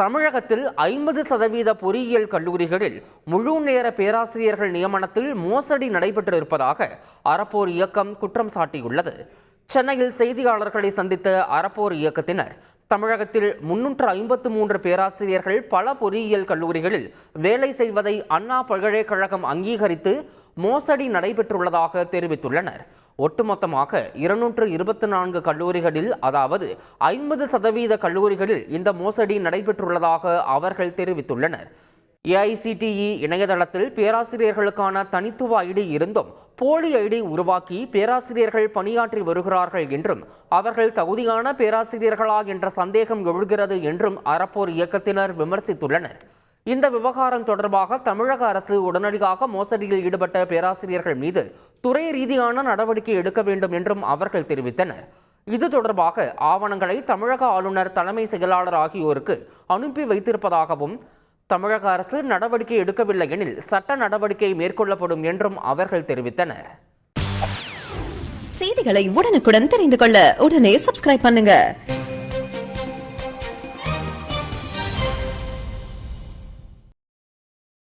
தமிழகத்தில் ஐம்பது சதவீத பொறியியல் கல்லூரிகளில் முழு நேர பேராசிரியர்கள் நியமனத்தில் மோசடி நடைபெற்றிருப்பதாக அறப்போர் இயக்கம் குற்றம் சாட்டியுள்ளது. சென்னையில் செய்தியாளர்களை சந்தித்த அறப்போர் இயக்கத்தினர் தமிழகத்தில் முன்னூற்று ஐம்பத்து மூன்று பேராசிரியர்கள் பல பொறியியல் கல்லூரிகளில் வேலை செய்வதை அண்ணா பல்கலைக்கழகம் அங்கீகரித்து மோசடி நடைபெற்றுள்ளதாக தெரிவித்துள்ளனர். ஒட்டுமொத்தமாக இருநூற்று இருபத்தி நான்கு கல்லூரிகளில் அதாவது ஐம்பது சதவீத கல்லூரிகளில் இந்த மோசடி நடைபெற்றுள்ளதாக அவர்கள் தெரிவித்துள்ளனர். ஏஐசிடிஇ இணையதளத்தில் பேராசிரியர்களுக்கான தனித்துவ ஐடி இருந்தும் போலி ஐடி உருவாக்கி பேராசிரியர்கள் பணியாற்றி வருகிறார்கள் என்றும் அவர்கள் தகுதியான பேராசிரியர்களா என்ற சந்தேகம் எழுகிறது என்றும் அறப்போர் இயக்கத்தினர் விமர்சித்துள்ளனர். இந்த விவகாரம் தொடர்பாக தமிழக அரசு உடனடியாக மோசடியில் ஈடுபட்ட பேராசிரியர்கள் மீது துறை ரீதியான நடவடிக்கை எடுக்க வேண்டும் என்றும் அவர்கள் தெரிவித்தனர். இது தொடர்பாக ஆவணங்களை தமிழக ஆளுநர் தலைமை செயலாளர் ஆகியோருக்கு அனுப்பி வைத்திருப்பதாகவும் தமிழக அரசு நடவடிக்கை எடுக்கவில்லை எனில் சட்ட நடவடிக்கை மேற்கொள்ளப்படும் என்றும் அவர்கள் தெரிவித்தனர். செய்திகளை உடனுக்குடன் தெரிந்து கொள்ள உடனே சப்ஸ்கிரைப் பண்ணுங்க.